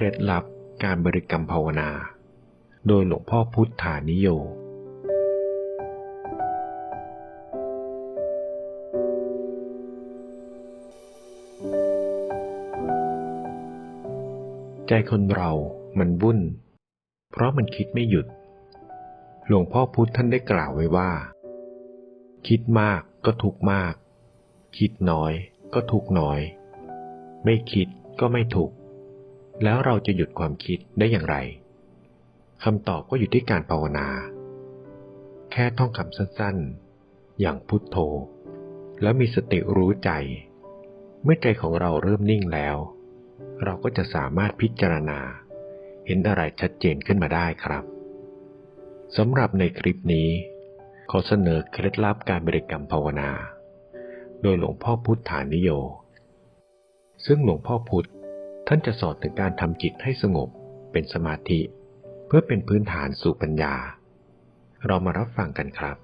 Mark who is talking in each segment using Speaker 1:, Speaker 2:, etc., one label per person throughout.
Speaker 1: เคล็ดลับการบริกรรมภาวนา โดยหลวงพ่อพุทธานิโย ใจคนเรามันวุ่น เพราะมันคิดไม่หยุด หลวงพ่อพุทธท่านได้กล่าวไว้ว่า คิดมากก็ทุกมาก คิดน้อยก็ทุกน้อย ไม่คิดก็ไม่ทุก แล้วเราจะหยุดความคิดได้อย่างไรคำตอบก็อยู่ที่การภาวนา แค่ท่องคำสั้นๆ อย่างพุทโธ แล้วมีสติรู้ใจ เมื่อใจของเราเริ่มนิ่งแล้ว เราก็จะสามารถพิจารณา เห็นอะไรชัดเจนขึ้นมาได้ครับสำหรับในคลิปนี้ ขอเสนอเคล็ดลับการบริกรรมภาวนา โดยหลวงพ่อพุทธานิโย ซึ่งหลวงพ่อพุทธ ท่านจะสอนถึงการทำจิตให้สงบเป็นสมาธิ เพื่อเป็นพื้นฐานสู่ปัญญา เรามารับฟังกันครับ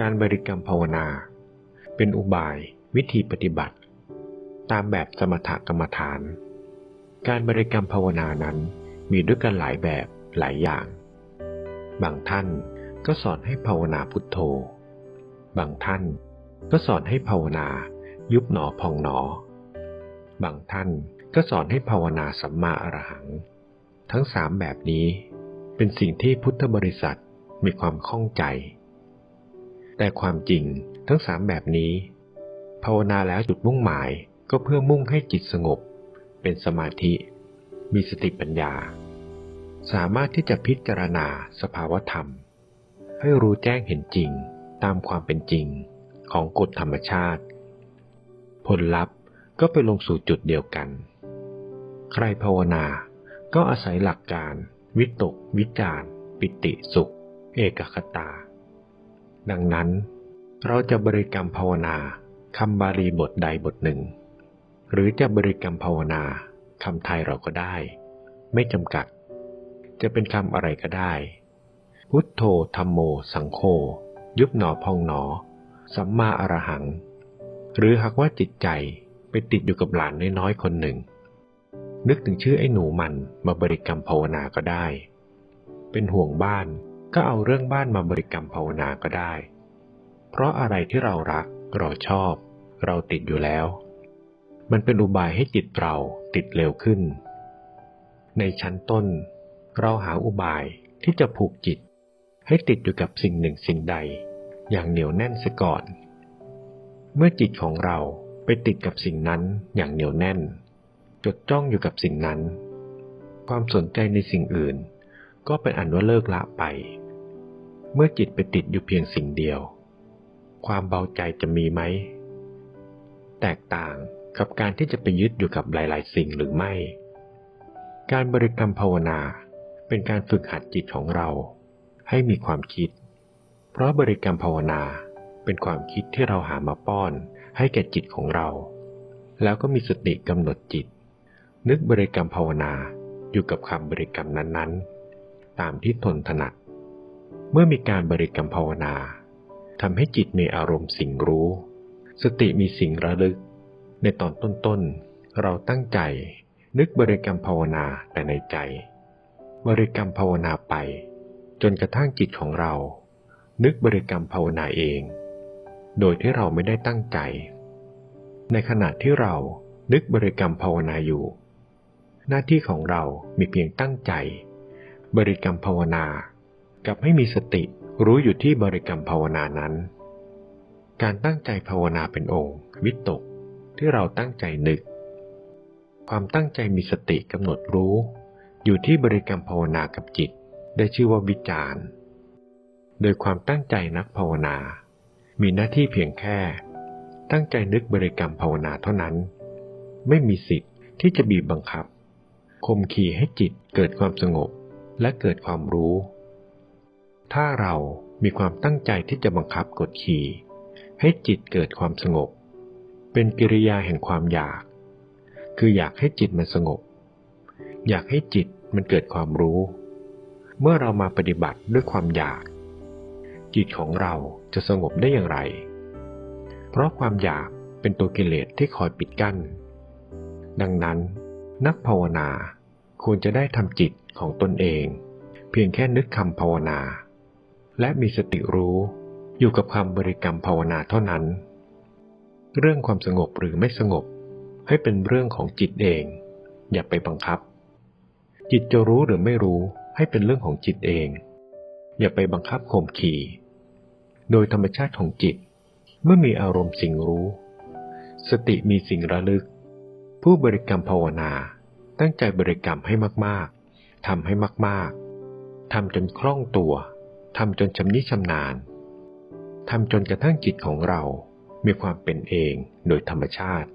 Speaker 1: การบริกรรมภาวนา เป็นอุบายวิธีปฏิบัติ ตามแบบสมถกรรมฐาน การบริกรรมภาวนานั้นมีด้วยกันหลายแบบหลายอย่าง บางท่านก็สอนให้ภาวนาพุทโธ บางท่านก็สอนให้ภาวนายุบหนอพองหนอ บางท่านก็สอนให้ภาวนาสัมมาอรหัง ทั้งสามแบบนี้เป็นสิ่งที่พุทธบริษัทมีความข้องใจ แต่ความจริงทั้งสามแบบนี้ ภาวนาแล้วจุดมุ่งหมายก็เพื่อมุ่งให้จิตสงบ เป็นสมาธิ มีสติปัญญา สามารถที่จะพิจารณาสภาวธรรม ให้รู้แจ้งเห็นจริงตามความเป็นจริงของกฎธรรมชาติ ผลลัพธ์ก็ไปลงสู่จุดเดียวกัน ใครภาวนาก็อาศัยหลักการ วิตก วิจารปิติสุข เอกคตา ดังนั้น เราจะบริกรรมภาวนาคำบาลีบทใดบทหนึ่ง หรือจะบริกรรมภาวนาคำไทยเราก็ได้ ไม่จำกัด จะเป็นคำอะไรก็ได้ พุทโธธรรมโม สังโฆยุบหนอพองหนอ สัมมาอรหัง หรือหากว่าจิตใจไปติดอยู่กับหลานน้อยๆคนหนึ่ง นึกถึงชื่อไอ้หนูมันมาบริกรรมภาวนาก็ได้ เป็นห่วงบ้านก็เอาเรื่องบ้านมาบริกรรมภาวนาก็ได้ เพราะอะไรที่เรารักเราชอบ เราติดอยู่แล้ว มันเป็นอุบายให้จิตเราติดเร็วขึ้น ในชั้นต้น เราหาอุบายที่จะผูกจิต ให้ติดอยู่กับสิ่งหนึ่งสิ่งใด อย่างเหนียวแน่นเสียก่อน เมื่อจิตของเราไปติดกับสิ่งนั้นอย่างเหนียวแน่น จดจ้องอยู่กับสิ่งนั้น ความสนใจในสิ่งอื่น ก็เป็นอันว่าเลิกละไป เมื่อจิตไปติดอยู่เพียงสิ่งเดียว ความเบาใจจะมีไหม แตกต่างกับการที่จะไปยึดอยู่กับหลาย ๆ สิ่งหรือไม่ การบริกรรมภาวนา เป็นการฝึกหัดจิตของเรา ให้มีความคิด เพราะบริกรรมภาวนาเป็นความคิดที่เราหามาป้อนให้แก่จิตของเรา แล้วก็มีสติกำหนดจิต นึกบริกรรมภาวนาอยู่กับคำบริกรรมนั้นๆ ตามที่ตนถนัด เมื่อมีการบริกรรมภาวนาทำให้จิตมีอารมณ์สิ่งรู้ สติมีสิ่งระลึก ในตอนต้นๆ เราตั้งใจ นึกบริกรรมภาวนาแต่ในใจ บริกรรมภาวนาไป จนกระทั่งจิตของเรา นึกบริกรรมภาวนาเอง โดยที่เราไม่ได้ตั้งใจ ในขณะที่เรานึกบริกรรมภาวนาอยู่ หน้าที่ของเรามีเพียงตั้งใจ บริกรรมภาวนากับให้มีสติรู้อยู่ที่บริกรรมภาวนานั้น การตั้งใจภาวนาเป็นองค์วิตกที่เราตั้งใจนึก ความตั้งใจมีสติกำหนดรู้ อยู่ที่บริกรรมภาวนากับจิต ได้ชื่อว่าวิจารณ์ โดยความตั้งใจนักภาวนา มีหน้าที่เพียงแค่ ตั้งใจนึกบริกรรมภาวนาเท่านั้น ไม่มีสิทธิ์ที่จะบีบบังคับคมขี่ให้จิตเกิดความสงบและเกิดความรู้ ถ้าเรามีความตั้งใจที่จะบังคับกดขี่ให้จิตเกิดความสงบ เป็นกิริยาแห่งความอยาก คืออยากให้จิตมันสงบ อยากให้จิต มันเกิดความรู้ เมื่อเรามาปฏิบัติด้วยความอยาก จิตของเราจะสงบได้อย่างไร เพราะความอยากเป็นตัวกิเลสที่คอยปิดกั้น ดังนั้น นักภาวนาควรจะได้ทำจิตของตนเอง เพียงแค่นึกคำภาวนา และมีสติรู้อยู่กับคำบริกรรมภาวนาเท่านั้น เรื่องความสงบหรือไม่สงบให้เป็นเรื่องของจิตเอง อย่าไปบังคับ จิตจะรู้หรือไม่รู้ให้เป็นเรื่องของจิตเอง อย่าไปบังคับข่มขี่ โดยธรรมชาติของจิต เมื่อมีอารมณ์สิ่งรู้ สติมีสิ่งระลึก ผู้บริกรรมภาวนา ตั้งใจบริกรรมให้มากๆทำให้มากๆทำจนคล่องตัวทำจนชำนิชำนาญทำจนกระทั่งจิตของเรา มีความเป็นเองโดยธรรมชาติ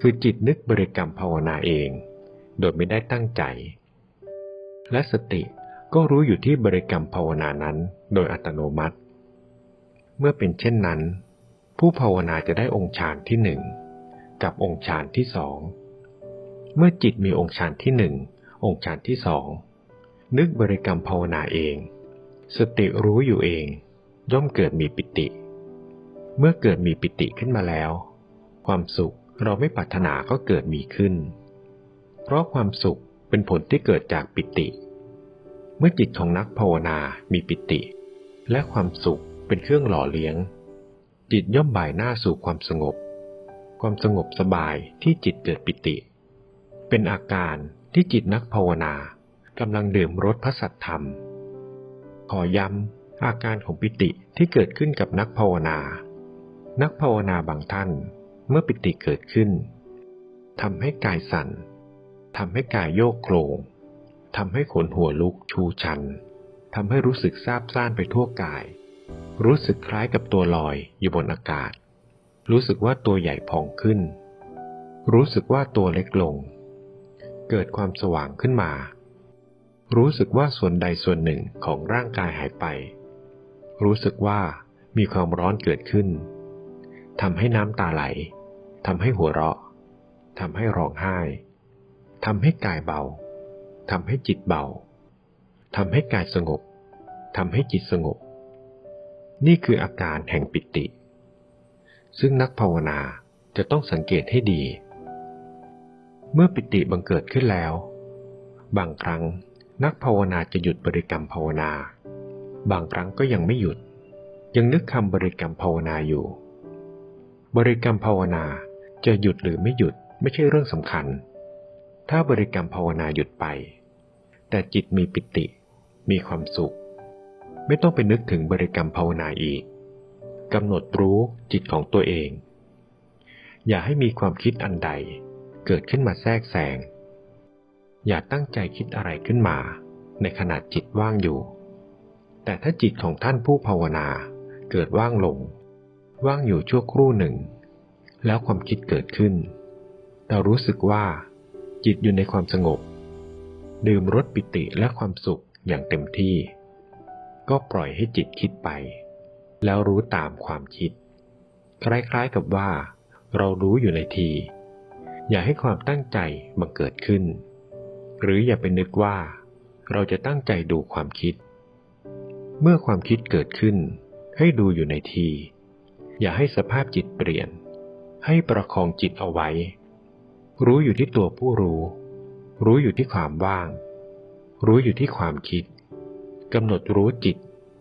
Speaker 1: คือจิตนึกบริกรรมภาวนาเอง โดยไม่ได้ตั้งใจ และสติก็รู้อยู่ที่บริกรรมภาวนานั้นโดยอัตโนมัติ เมื่อเป็นเช่นนั้น ผู้ภาวนาจะได้องค์ฌานที่หนึ่งกับองค์ฌานที่สองเมื่อจิตมีองค์ฌานที่หนึ่งองค์ฌานที่สองนึกบริกรรมภาวนาเอง สติรู้อยู่เอง ย่อมเกิดมีปิติ เมื่อเกิดมีปิติขึ้นมาแล้ว ความสุขเราไม่ปรารถนาก็เกิดมีขึ้น เพราะความสุขเป็นผลที่เกิดจากปิติ เมื่อจิตของนักภาวนามีปิติ และความสุขเป็นเครื่องหล่อเลี้ยง จิตย่อมบ่ายหน้าสู่ความสงบ ความสงบสบายที่จิตเกิดปิติ เป็นอาการที่จิตนักภาวนากำลังดื่มรสพระสัทธรรม ขอย้ำอาการของปิติที่เกิดขึ้นกับนักภาวนา นักภาวนาบางท่านเมื่อปิติเกิดขึ้นทำให้กายสั่น ทำให้กายโยกโครงทำให้ขนหัวลุกชูชันทำให้รู้สึกซาบซ่านไปทั่วกาย รู้สึกคล้ายกับตัวลอยอยู่บนอากาศ รู้สึกว่าตัวใหญ่พองขึ้น รู้สึกว่าตัวเล็กลง เกิดความสว่างขึ้นมา รู้สึกว่าส่วนใดส่วนหนึ่งของร่างกายหายไป รู้สึกว่ามีความร้อนเกิดขึ้นทำให้น้ำตาไหลทำให้หัวเราะทำให้ร้องไห้ ทำให้กายเบา ทำให้จิตเบา ทำให้กายสงบ ทำให้จิตสงบ นี่คืออาการแห่งปิติ ซึ่งนักภาวนาจะต้องสังเกตให้ดี เมื่อปิติบังเกิดขึ้นแล้ว บางครั้งนักภาวนาจะหยุดบริกรรมภาวนา บางครั้งก็ยังไม่หยุด ยังนึกคำบริกรรมภาวนาอยู่ บริกรรมภาวนาจะหยุดหรือไม่หยุดไม่ใช่เรื่องสำคัญ ถ้าบริกรรมภาวนาหยุดไป แต่จิตมีปิติ มีความสุข ไม่ต้องไปนึกถึงบริกรรมภาวนาอีกกำหนดรู้จิตของตัวเอง อย่าให้มีความคิดอันใดเกิดขึ้นมาแทรกแซง อย่าตั้งใจคิดอะไรขึ้นมา ในขณะจิตว่างอยู่ แต่ถ้าจิตของท่านผู้ภาวนาเกิดว่างลง ว่างอยู่ชั่วครู่หนึ่ง แล้วความคิดเกิดขึ้น เรารู้สึกว่า จิตอยู่ในความสงบ ดื่มรสปิติและความสุขอย่างเต็มที่ ก็ปล่อยให้จิตคิดไป แล้วรู้ตามความคิด คล้ายๆกับว่า เรารู้อยู่ในที อย่าให้ความตั้งใจบังเกิดขึ้น หรืออย่าไปนึกว่า เราจะตั้งใจดูความคิด เมื่อความคิดเกิดขึ้น ให้ดูอยู่ในที อย่าให้สภาพจิตเปลี่ยน ให้ประคองจิตเอาไว้ รู้อยู่ที่ตัวผู้รู้ รู้อยู่ที่ความว่าง รู้อยู่ที่ความคิดกำหนดรู้จิต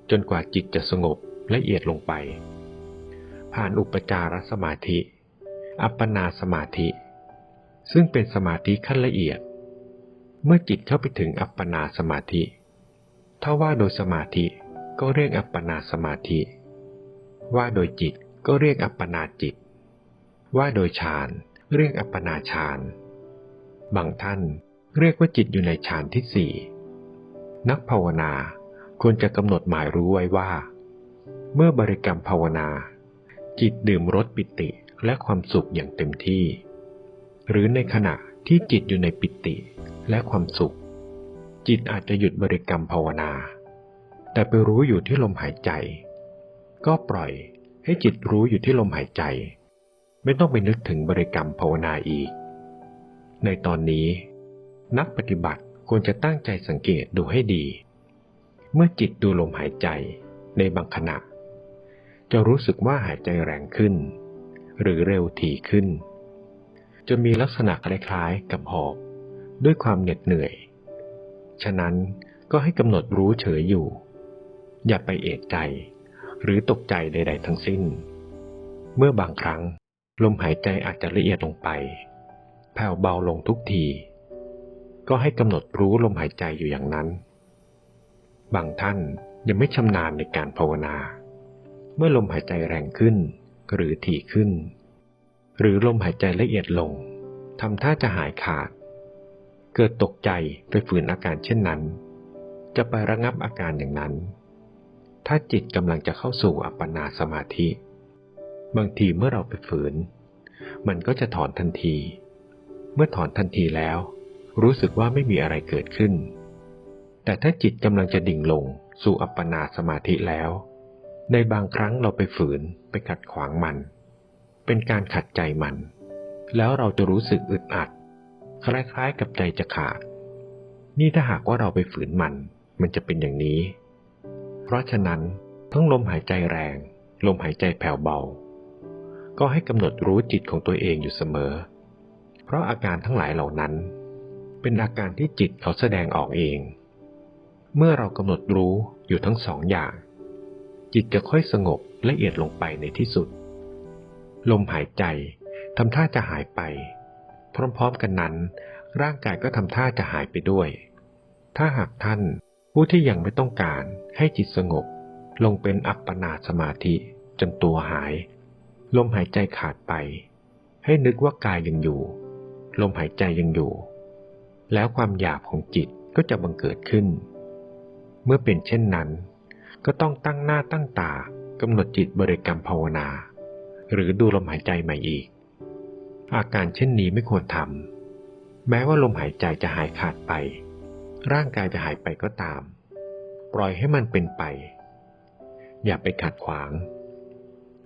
Speaker 1: จนกว่าจิตจะสงบละเอียดลงไป ผ่านอุปจารสมาธิ อัปปนาสมาธิ ซึ่งเป็นสมาธิขั้นละเอียด เมื่อจิตเข้าไปถึงอัปปนาสมาธิ ถ้าว่าโดยสมาธิก็เรียกอัปปนาสมาธิ ว่าโดยจิตก็เรียกอัปปนาจิต ว่าโดยฌาน เรียกอัปปนาฌาน บางท่านเรียกว่าจิตอยู่ในฌานที่สี่ นักภาวนาควรจะกำหนดหมายรู้ไว้ว่า เมื่อบริกรรมภาวนา จิตดื่มรสปิติและความสุขอย่างเต็มที่ หรือในขณะที่จิตอยู่ในปิติและความสุข จิตอาจจะหยุดบริกรรมภาวนา แต่ไปรู้อยู่ที่ลมหายใจ ก็ปล่อยให้จิตรู้อยู่ที่ลมหายใจ ไม่ต้องไปนึกถึงบริกรรมภาวนาอีก ในตอนนี้ นักปฏิบัติควรจะตั้งใจสังเกตดูให้ดี เมื่อจิตดูลมหายใจในบางขณะ จะรู้สึกว่าหายใจแรงขึ้น หรือเร็วถี่ขึ้น จะมีลักษณะคล้ายๆกับหอบด้วยความเหน็ดเหนื่อย ฉะนั้นก็ให้กำหนดรู้เฉยอยู่ อย่าไปเอะใจ หรือตกใจใด ๆ ทั้งสิ้น เมื่อบางครั้ง ลมหายใจอาจจะละเอียดลงไป แผ่วเบาลงทุกที ก็ให้กำหนดรู้ลมหายใจอยู่อย่างนั้น บางท่านยังไม่ชำนาญในการภาวนา เมื่อลมหายใจแรงขึ้น หรือถี่ขึ้น หรือลมหายใจละเอียดลงทำท่าจะหายขาด เกิดตกใจไปฝืนอาการเช่นนั้น จะไประงับอาการอย่างนั้น ถ้าจิตกำลังจะเข้าสู่อัปปนาสมาธิ บางทีเมื่อเราไปฝืน มันก็จะถอนทันที เมื่อถอนทันทีแล้ว รู้สึกว่าไม่มีอะไรเกิดขึ้น แต่ถ้าจิตกำลังจะดิ่งลงสู่อัปปนาสมาธิแล้ว ในบางครั้งเราไปฝืนไปขัดขวางมัน เป็นการขัดใจมัน แล้วเราจะรู้สึกอึดอัด คล้ายๆกับใจจะขาด นี่ถ้าหากว่าเราไปฝืนมัน มันจะเป็นอย่างนี้ เพราะฉะนั้นทั้งลมหายใจแรง ลมหายใจแผ่วเบา ก็ให้กำหนดรู้จิตของตัวเองอยู่เสมอ เพราะอาการทั้งหลายเหล่านั้น เป็นอาการที่จิตเขาแสดงออกเอง เมื่อเรากำหนดรู้อยู่ทั้งสองอย่าง จิตจะค่อยสงบละเอียดลงไปในที่สุด ลมหายใจทำท่าจะหายไป พร้อมๆกันนั้น ร่างกายก็ทำท่าจะหายไปด้วย ถ้าหากท่านผู้ที่ยังไม่ต้องการให้จิตสงบ ลงเป็นอัปปนาสมาธิจนตัวหาย ลมหายใจขาดไป ให้นึกว่ากายยังอยู่ ลมหายใจยังอยู่ แล้วความหยาบของจิตก็จะบังเกิดขึ้น เมื่อเป็นเช่นนั้น ก็ต้องตั้งหน้าตั้งตากำหนดจิตบริกรรมภาวนา หรือดูลมหายใจใหม่อีก อาการเช่นนี้ไม่ควรทำแม้ว่าลมหายใจจะหายขาดไป ร่างกายจะหายไปก็ตาม ปล่อยให้มันเป็นไป อย่าไปขัดขวาง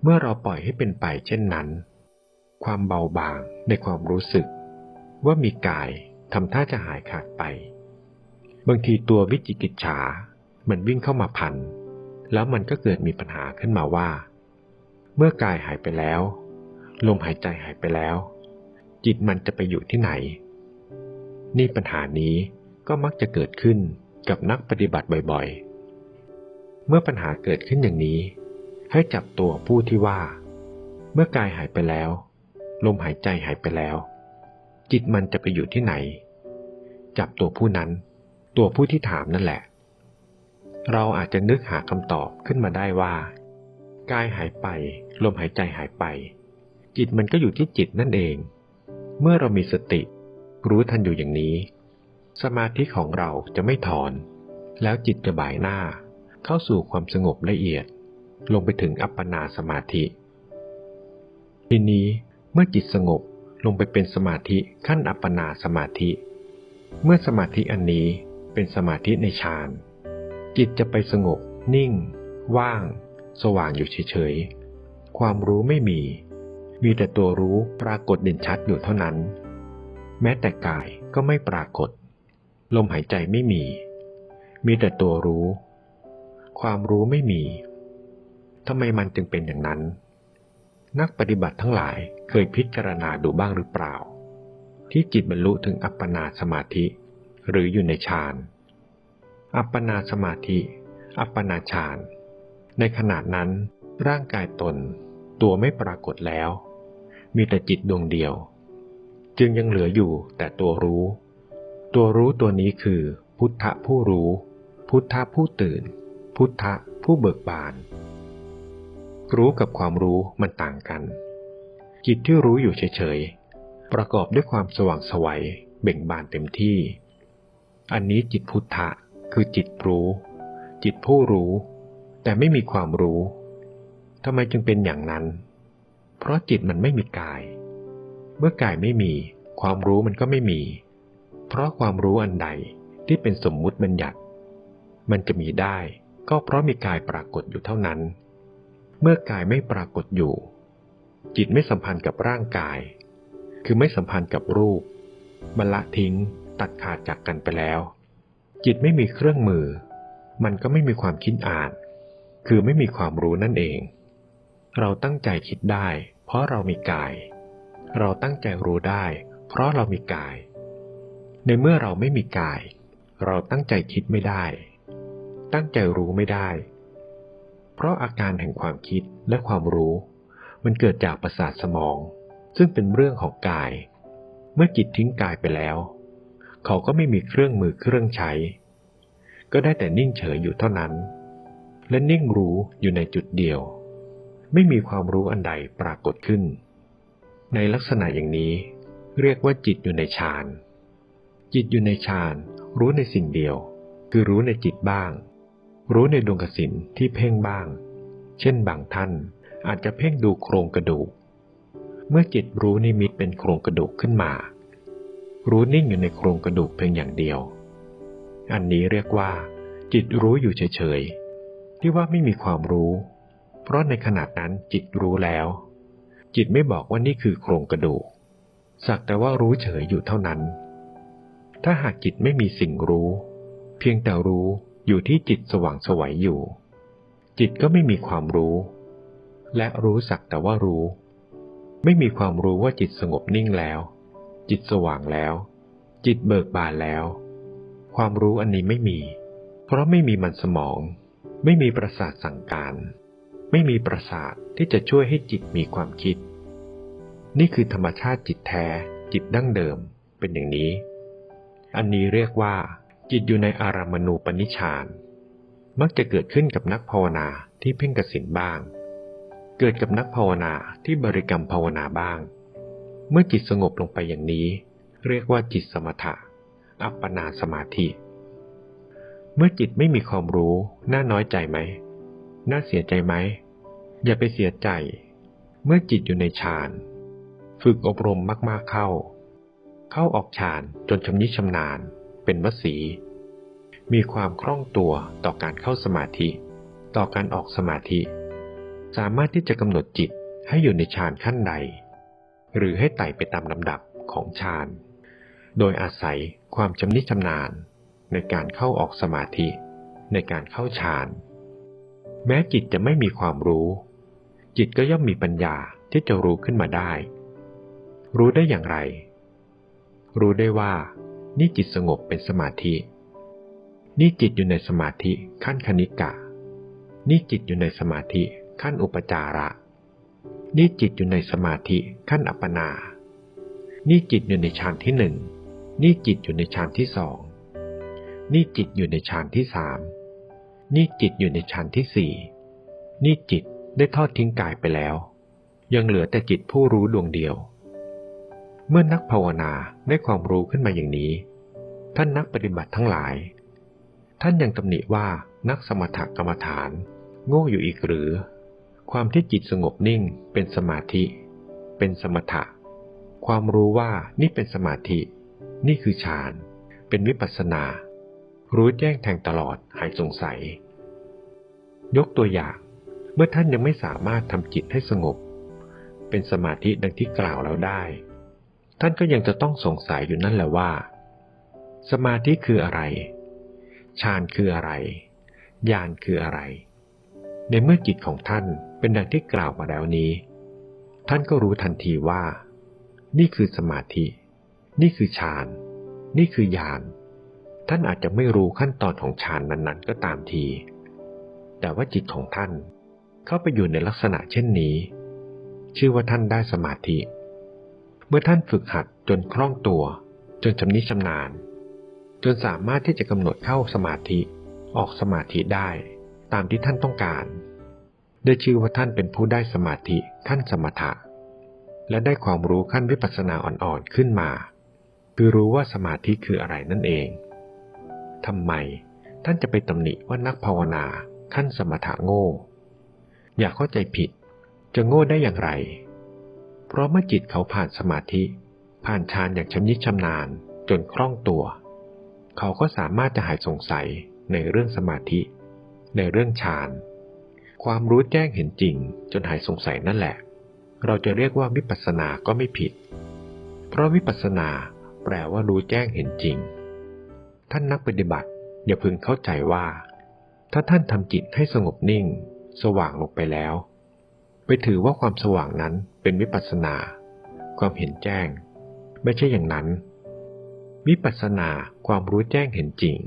Speaker 1: เมื่อเราปล่อยให้เป็นไปเช่นนั้น ความเบาบางในความรู้สึก ว่ามีกายทำท่าจะหายขาดไป บางทีตัววิจิกิจฉา มันวิ่งเข้ามาพัน แล้วมันก็เกิดมีปัญหาขึ้นมาว่า เมื่อกายหายไปแล้ว ลมหายใจหายไปแล้ว จิตมันจะไปอยู่ที่ไหน นี่ปัญหานี้ก็มักจะเกิดขึ้นกับนักปฏิบัติบ่อยๆ เมื่อปัญหาเกิดขึ้นอย่างนี้ ให้จับตัวผู้ที่ว่า เมื่อกายหายไปแล้ว ลมหายใจหายไปแล้ว จิตมันจะไปอยู่ที่ไหน จับตัวผู้นั้น ตัวผู้ที่ถามนั่นแหละ เราอาจจะนึกหาคำตอบขึ้นมาได้ว่ากายหายไป ลมหายใจหายไป จิตมันก็อยู่ที่จิตนั่นเอง เมื่อเรามีสติ รู้ทันอยู่อย่างนี้ สมาธิของเราจะไม่ถอน แล้วจิตจะบ่ายหน้า เข้าสู่ความสงบละเอียด ลงไปถึงอัปปนาสมาธิ ทีนี้เมื่อจิตสงบลงไปเป็นสมาธิขั้นอัปปนาสมาธิ เมื่อสมาธิอันนี้เป็นสมาธิในฌาน จิตจะไปสงบ นิ่ง ว่าง สว่างอยู่เฉยๆ ความรู้ไม่มี มีแต่ตัวรู้ปรากฏเด่นชัดอยู่เท่านั้น แม้แต่กายก็ไม่ปรากฏ ลมหายใจไม่มี มีแต่ตัวรู้ ความรู้ไม่มี ทำไมมันจึงเป็นอย่างนั้น นักปฏิบัติทั้งหลายเคยพิจารณาดูบ้างหรือเปล่า ที่จิตบรรลุถึงอัปปนาสมาธิ หรืออยู่ในฌาน อัปปนาสมาธิ อัปปนาฌาน ในขณะนั้นร่างกายตนตัวไม่ปรากฏแล้ว มีแต่จิตดวงเดียว จึงยังเหลืออยู่แต่ตัวรู้ ตัวรู้ตัวนี้คือ พุทธะผู้รู้ พุทธะผู้ตื่น พุทธะผู้เบิกบาน รู้กับความรู้มันต่างกัน จิตที่รู้อยู่เฉยๆ ประกอบด้วยความสว่างไสวัยเบ่งบานเต็มที่ อันนี้จิตพุทธะคือจิตรู้ จิตผู้รู้ แต่ไม่มีความรู้ทำไมจึงเป็นอย่างนั้น เพราะจิตมันไม่มีกาย เมื่อกายไม่มี ความรู้มันก็ไม่มี เพราะความรู้อันใดที่เป็นสมมุติบัญญัติ มันจะมีได้ก็เพราะมีกายปรากฏอยู่เท่านั้น เมื่อกายไม่ปรากฏอยู่ จิตไม่สัมพันธ์กับร่างกาย คือไม่สัมพันธ์กับรูป มันละทิ้งตัดขาดจากกันไปแล้ว จิตไม่มีเครื่องมือ มันก็ไม่มีความคิดอ่าน คือไม่มีความรู้นั่นเอง เราตั้งใจคิดได้ เพราะเรามีกาย เราตั้งใจรู้ได้ เพราะเรามีกาย ในเมื่อเราไม่มีกาย เราตั้งใจคิดไม่ได้ ตั้งใจรู้ไม่ได้ เพราะอาการแห่งความคิดและความรู้ มันเกิดจากประสาทสมอง ซึ่งเป็นเรื่องของกาย เมื่อจิตทิ้งกายไปแล้ว เขาก็ไม่มีเครื่องมือเครื่องใช้ ก็ได้แต่นิ่งเฉยอยู่เท่านั้น และนิ่งรู้อยู่ในจุดเดียว ไม่มีความรู้อันใดปรากฏขึ้น ในลักษณะอย่างนี้ เรียกว่าจิตอยู่ในฌานจิตอยู่ในฌานรู้ในสิ่งเดียว คือรู้ในจิตบ้าง รู้ในดวงกสินที่เพ่งบ้าง เช่นบางท่านอาจจะเพ่งดูโครงกระดูก เมื่อจิตรู้นิมิตเป็นโครงกระดูกขึ้นมา รู้นิ่งอยู่ในโครงกระดูกเพียงอย่างเดียว อันนี้เรียกว่า จิตรู้อยู่เฉยๆ ที่ว่าไม่มีความรู้ เพราะในขณะนั้นจิตรู้แล้ว จิตไม่บอกว่านี่คือโครงกระดูก สักแต่ว่ารู้เฉยอยู่เท่านั้น ถ้าหากจิตไม่มีสิ่งรู้ เพียงแต่รู้ อยู่ที่จิตสว่างสวัยอยู่ จิตก็ไม่มีความรู้ และรู้สักแต่ว่ารู้ ไม่มีความรู้ว่าจิตสงบนิ่งแล้ว จิตสว่างแล้ว จิตเบิกบานแล้ว ความรู้อันนี้ไม่มี เพราะไม่มีมันสมอง ไม่มีประสาทสั่งการ ไม่มีประสาทที่จะช่วยให้จิตมีความคิด นี่คือธรรมชาติจิตแท้ จิตดั้งเดิมเป็นอย่างนี้ อันนี้เรียกว่า จิตอยู่ในอารามณูปนิชานมักจะเกิดขึ้นกับนักภาวนาที่เพ่งกสินบ้าง เกิดกับนักภาวนาที่บริกรรมภาวนาบ้าง เมื่อจิตสงบลงไปอย่างนี้ เรียกว่าจิตสมถะ อัปปนาสมาธิ เมื่อจิตไม่มีความรู้ น่าน้อยใจไหม น่าเสียใจไหม อย่าไปเสียใจ เมื่อจิตอยู่ในฌาน ฝึกอบรมมากๆเข้า เข้าออกฌานจนชำนิชำนาญ เป็นวสี มีความคล่องตัวต่อการเข้าสมาธิ ต่อการออกสมาธิ สามารถที่จะกำหนดจิตให้อยู่ในฌานขั้นใด หรือให้ไต่ไปตามลำดับของฌาน โดยอาศัยความชำนิชำนาญในการเข้าออกสมาธิ ในการเข้าฌาน แม้จิตจะไม่มีความรู้ จิตก็ย่อมมีปัญญาที่จะรู้ขึ้นมาได้ รู้ได้อย่างไร รู้ได้ว่า นี่จิตสงบเป็นสมาธิ นี่จิตอยู่ในสมาธิขั้นคณิกะ นี่จิตอยู่ในสมาธิขั้นอุปจาระ นี่จิตอยู่ในสมาธิขั้นอัปปนา นี่จิตอยู่ในฌานที่หนึ่ง นี่จิตอยู่ในฌานที่สอง นี่จิตอยู่ในฌานที่สาม นี่จิตอยู่ในฌานที่สี่ นี่จิตได้ทอดทิ้งกายไปแล้ว ยังเหลือแต่จิตผู้รู้ดวงเดียว เมื่อนักภาวนาได้ความรู้ขึ้นมาอย่างนี้ ท่านนักปฏิบัติทั้งหลาย ท่านยังตำหนิว่านักสมถกรรมฐาน โง่อยู่อีกหรือ ความที่จิตสงบนิ่งเป็นสมาธิ เป็นสมถะ ความรู้ว่านี่เป็นสมาธิ นี่คือฌาน เป็นวิปัสสนา รู้แจ้งแทงตลอดหายสงสัย ยกตัวอย่าง เมื่อท่านยังไม่สามารถทำจิตให้สงบ เป็นสมาธิดังที่กล่าวแล้วได้ ท่านก็ยังจะต้องสงสัยอยู่นั่นแหละว่า สมาธิคืออะไร ฌานคืออะไร ญาณคืออะไร ในเมื่อจิตของท่านเป็นดังที่กล่าวมาแล้วนี้ ท่านก็รู้ทันทีว่า นี่คือสมาธิ นี่คือฌาน นี่คือญาณ ท่านอาจจะไม่รู้ขั้นตอนของฌานนั้นๆ ก็ตามที แต่ว่าจิตของท่านเข้าไปอยู่ในลักษณะเช่นนี้ ชื่อว่าท่านได้สมาธิ เมื่อท่านฝึกหัดจนคล่องตัว จนชำนิชำนาญ จนสามารถที่จะกำหนดเข้าสมาธิออกสมาธิได้ตามที่ท่านต้องการ ได้ชื่อว่าท่านเป็นผู้ได้สมาธิขั้นสมถะ และได้ความรู้ขั้นวิปัสสนาอ่อนๆขึ้นมา คือรู้ว่าสมาธิคืออะไรนั่นเองทำไมท่านจะไปตำหนิว่านักภาวนาขั้นสมถะโง่ อย่าเข้าใจผิด จะโง่ได้อย่างไร เพราะเมื่อจิตเขาผ่านสมาธิ ผ่านฌานอย่างชำนิชำนาญจนคล่องตัว เขาก็สามารถจะหายสงสัยในเรื่องสมาธิ ในเรื่องฌาน ความรู้แจ้งเห็นจริง จนหายสงสัยนั่นแหละ เราจะเรียกว่าวิปัสสนาก็ไม่ผิด เพราะวิปัสสนาแปลว่ารู้แจ้งเห็นจริง ท่านนักปฏิบัติอย่าพึงเข้าใจว่า ถ้าท่านทำจิตให้สงบนิ่ง สว่างลงไปแล้ว ไปถือว่าความสว่างนั้นเป็นวิปัสสนา ความเห็นแจ้ง ไม่ใช่อย่างนั้น วิปัสสนาความรู้แจ้งเห็นจริง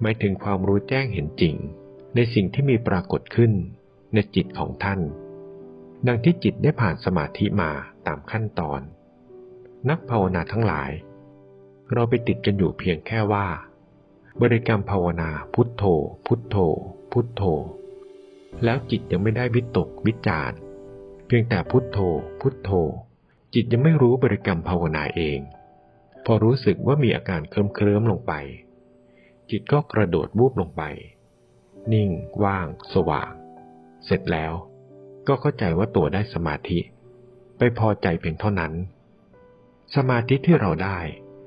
Speaker 1: หมายถึงความรู้แจ้งเห็นจริง ในสิ่งที่มีปรากฏขึ้นในจิตของท่าน ดังที่จิตได้ผ่านสมาธิมาตามขั้นตอน นักภาวนาทั้งหลาย เราไปติดกันอยู่เพียงแค่ว่า บริกรรมภาวนาพุทโธ พุทโธ พุทโธ แล้วจิตยังไม่ได้วิตกวิจารเพียงแต่พุทโธ พุทโธ จิตยังไม่รู้บริกรรมภาวนาเอง พอรู้สึกว่ามีอาการเคลิ้มเคลิ้มลงไป จิตก็กระโดดวูบลงไป นิ่ง ว่าง สว่าง เสร็จแล้ว ก็เข้าใจว่าตัวได้สมาธิ ไปพอใจเพียงเท่านั้น สมาธิที่เราได้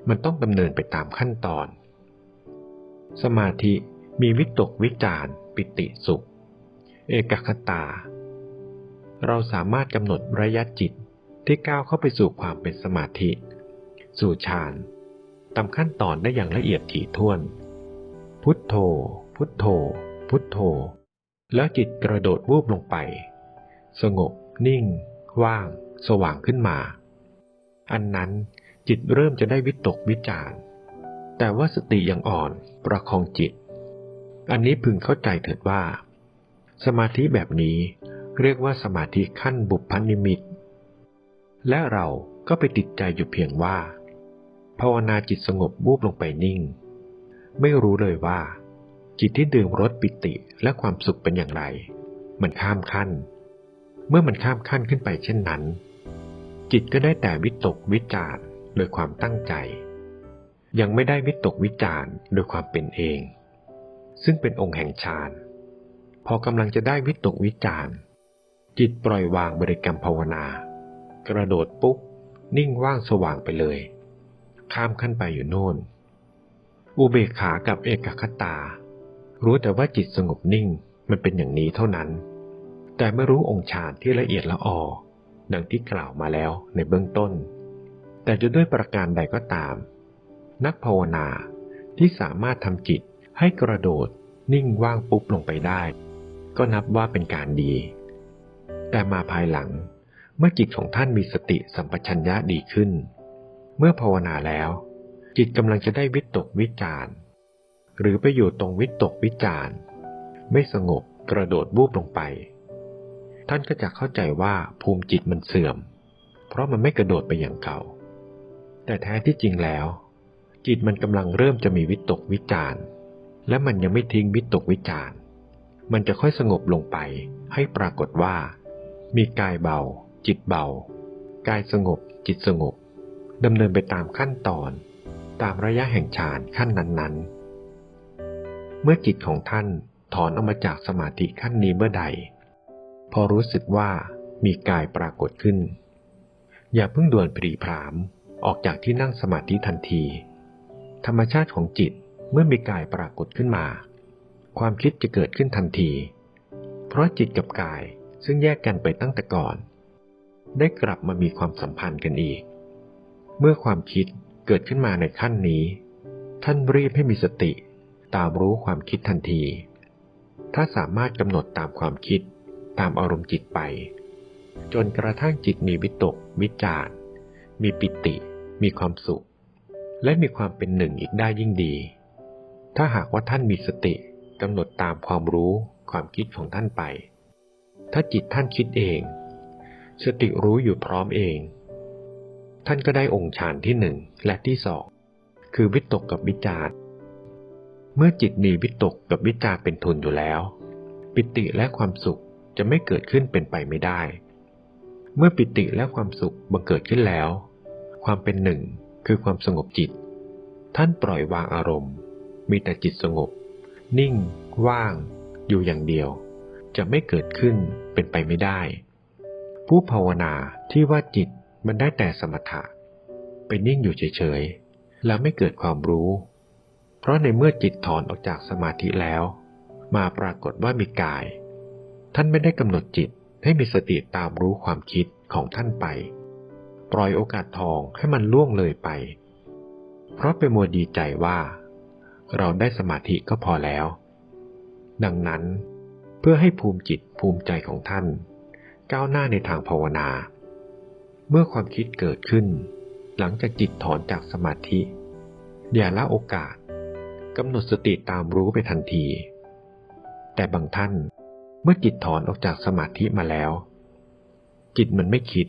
Speaker 1: มันต้องดำเนินไปตามขั้นตอน สมาธิมีวิตกวิจารปิติสุข เอกคตา เราสามารถกำหนดระยะจิตที่ก้าวเข้าไปสู่ความเป็นสมาธิ สู่ฌานตามขั้นตอนได้อย่างละเอียดถี่ถ้วน พุทโธ พุทโธ พุทโธ แล้วจิตกระโดดวูบลงไป สงบ นิ่ง ว่าง สว่างขึ้นมา อันนั้นจิตเริ่มจะได้วิตกวิจารแต่ว่าสติยังอ่อนประคองจิต อันนี้พึงเข้าใจเถิดว่า สมาธิแบบนี้เรียกว่าสมาธิขั้นบุพนิมิต และเราก็ไปติดใจอยู่เพียงว่า ภาวนาจิตสงบบูบลงไปนิ่ง ไม่รู้เลยว่า จิตที่ดื่มรสปิติและความสุขเป็นอย่างไร มันข้ามขั้น เมื่อมันข้ามขั้นขึ้นไปเช่นนั้น จิตก็ได้แต่วิตกวิจารโดยความตั้งใจ ยังไม่ได้วิตกวิจารโดยความเป็นเอง ซึ่งเป็นองค์แห่งฌาน พอกำลังจะได้วิตกวิจารจิตปล่อยวางบริกรรมภาวนา กระโดดปุ๊บ นิ่งว่างสว่างไปเลย ข้ามขั้นไปอยู่โน่น อุเบกขากับเอกคตา รู้แต่ว่าจิตสงบนิ่งมันเป็นอย่างนี้เท่านั้น แต่ไม่รู้องค์ฌานที่ละเอียดละออดังที่กล่าวมาแล้วในเบื้องต้น แต่จะด้วยประการใดก็ตาม นักภาวนาที่สามารถทำจิตให้กระโดดนิ่งว่างปุ๊บลงไปได้ ก็นับว่าเป็นการดี แต่มาภายหลังเมื่อจิตของท่านมีสติสัมปชัญญะดีขึ้น เมื่อภาวนาแล้ว จิตกำลังจะได้วิตกวิจารหรือไปอยู่ตรงวิตกวิจารไม่สงบกระโดดบูบลงไป ท่านก็จะเข้าใจว่าภูมิจิตมันเสื่อม เพราะมันไม่กระโดดไปอย่างเก่า แต่แท้ที่จริงแล้ว จิตมันกำลังเริ่มจะมีวิตกวิจารและมันยังไม่ทิ้งวิตกวิจาร มันจะค่อยสงบลงไป ให้ปรากฏว่า มีกายเบา จิตเบา กายสงบ จิตสงบดำเนินไปตามขั้นตอน ตามระยะแห่งฌานขั้นนั้นๆ เมื่อจิตของท่านถอนออกมาจากสมาธิขั้นนี้เมื่อใด พอรู้สึกว่ามีกายปรากฏขึ้น อย่าเพิ่งด่วนปรีพรามออกจากที่นั่งสมาธิทันที ธรรมชาติของจิตเมื่อมีกายปรากฏขึ้นมา ความคิดจะเกิดขึ้นทันที เพราะจิตกับกายซึ่งแยกกันไปตั้งแต่ก่อน ได้กลับมามีความสัมพันธ์กันอีก เมื่อความคิดเกิดขึ้นมาในขั้นนี้ ท่านรีบให้มีสติตามรู้ความคิดทันที ถ้าสามารถกำหนดตามความคิดตามอารมณ์จิตไป จนกระทั่งจิตมีวิตก วิจารมีปิติ มีความสุข และมีความเป็นหนึ่งอีกได้ยิ่งดี ถ้าหากว่าท่านมีสติ กำหนดตามความรู้ความคิดของท่านไป ถ้าจิตท่านคิดเอง สติรู้อยู่พร้อมเอง ท่านก็ได้องค์ฌานที่หนึ่งและที่สองคือวิตกกับวิจารเมื่อจิตมีวิตกกับวิจารเป็นทุนอยู่แล้ว ปิติและความสุขจะไม่เกิดขึ้นเป็นไปไม่ได้ เมื่อปิติและความสุขบังเกิดขึ้นแล้ว ความเป็นหนึ่งคือความสงบจิต ท่านปล่อยวางอารมณ์ มีแต่จิตสงบ นิ่ง ว่าง อยู่อย่างเดียว จะไม่เกิดขึ้นเป็นไปไม่ได้ ผู้ภาวนาที่ว่าจิตมันได้แต่สมถะไปนิ่งอยู่เฉยๆ แล้วไม่เกิดความรู้ เพราะในเมื่อจิตถอนออกจากสมาธิแล้ว มาปรากฏว่ามีกาย ท่านไม่ได้กำหนดจิตให้มีสติตามรู้ความคิดของท่านไป ปล่อยโอกาสทองให้มันล่วงเลยไป เพราะไปมัวดีใจว่า เราได้สมาธิก็พอแล้ว ดังนั้น เพื่อให้ภูมิจิตภูมิใจของท่าน ก้าวหน้าในทางภาวนา เมื่อความคิดเกิดขึ้น หลังจากจิตถอนจากสมาธิอย่าละโอกาสกำหนดสติตามรู้ไปทันที แต่บางท่านเมื่อจิตถอนออกจากสมาธิมาแล้ว จิตมันไม่คิด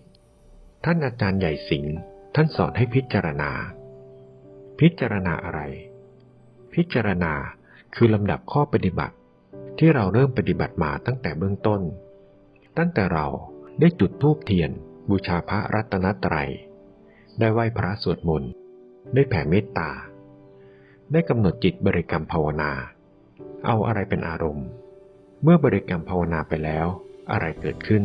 Speaker 1: ท่านอาจารย์ใหญ่สิงห์ท่านสอนให้พิจารณา พิจารณาอะไร พิจารณาคือลำดับข้อปฏิบัติ ที่เราเริ่มปฏิบัติมาตั้งแต่เบื้องต้น ตั้งแต่เราได้จุดธูปเทียน บูชาพระรัตนตรัย ได้ไหว้พระสวดมนต์ ได้แผ่เมตตา ได้กำหนดจิตบริกรรมภาวนา เอาอะไรเป็นอารมณ์ เมื่อบริกรรมภาวนาไปแล้วอะไรเกิดขึ้น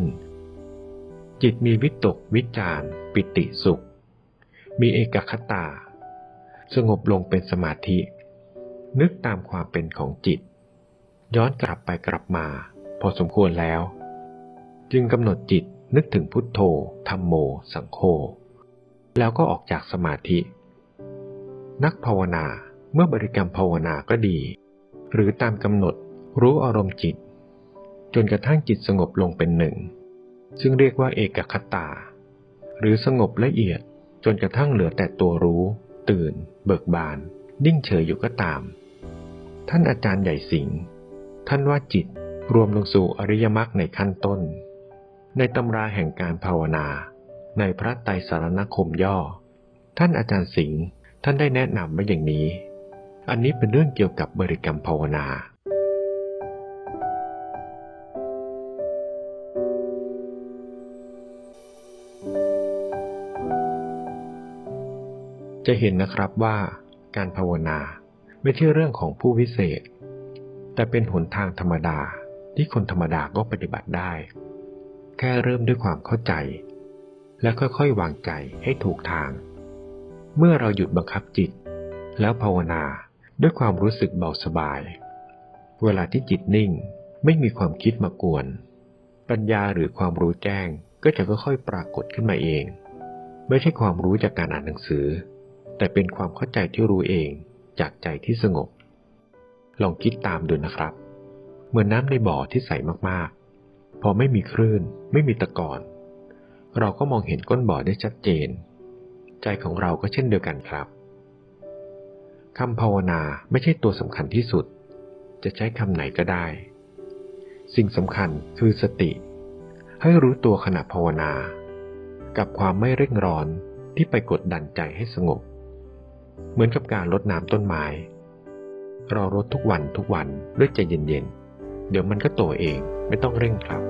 Speaker 1: จิตมีวิตกวิจารปิติสุข มีเอกคตา สงบลงเป็นสมาธิ นึกตามความเป็นของจิต ย้อนกลับไปกลับมา พอสมควรแล้ว จึงกำหนดจิตนึกถึงพุทโธธรรมโม สังโฆแล้วก็ออกจากสมาธิ นักภาวนาเมื่อบริกรรมภาวนาก็ดี หรือตามกำหนดรู้อารมณ์จิต จนกระทั่งจิตสงบลงเป็นหนึ่ง ซึ่งเรียกว่าเอกคตา หรือสงบละเอียดจนกระทั่งเหลือแต่ตัวรู้ ตื่น เบิกบาน นิ่งเฉยอยู่ก็ตาม ท่านอาจารย์ใหญ่สิงห์ท่านว่าจิตรวมลงสู่อริยมรรคในขั้นต้น ในตำราแห่งการภาวนา ในพระไตรสารณคมย่อ ท่านอาจารย์สิงห์ท่านได้แนะนำไว้อย่างนี้ อันนี้เป็นเรื่องเกี่ยวกับบริกรรมภาวนาจะเห็นนะครับว่าการภาวนา ไม่ใช่เรื่องของผู้วิเศษ แต่เป็นหนทางธรรมดาที่คนธรรมดาก็ปฏิบัติได้ แค่เริ่มด้วยความเข้าใจ และค่อยๆ วางใจให้ถูกทาง เมื่อเราหยุดบังคับจิต แล้วภาวนาด้วยความรู้สึกเบาสบาย เวลาที่จิตนิ่งไม่มีความคิดมากวน ปัญญาหรือความรู้แจ้งก็จะค่อยๆ ปรากฏขึ้นมาเอง ไม่ใช่ความรู้จากการอ่านหนังสือ แต่เป็นความเข้าใจที่รู้เอง จากใจที่สงบ ลองคิดตามดูนะครับ เหมือนน้ำในบ่อที่ใสมากๆ พอไม่มีคลื่น ไม่มีตะกอน เราก็มองเห็นก้นบ่อได้ชัดเจน ใจของเราก็เช่นเดียวกันครับคำภาวนาไม่ใช่ตัวสำคัญที่สุด จะใช้คำไหนก็ได้ สิ่งสำคัญคือสติ ให้รู้ตัวขณะภาวนา กับความไม่เร่งร้อนที่ไปกดดันใจให้สงบ เหมือนกับการรดน้ำต้นไม้ เรารดทุกวันทุกวันด้วยใจเย็นๆ เดี๋ยวมันก็โตเองไม่ต้องเร่งครับ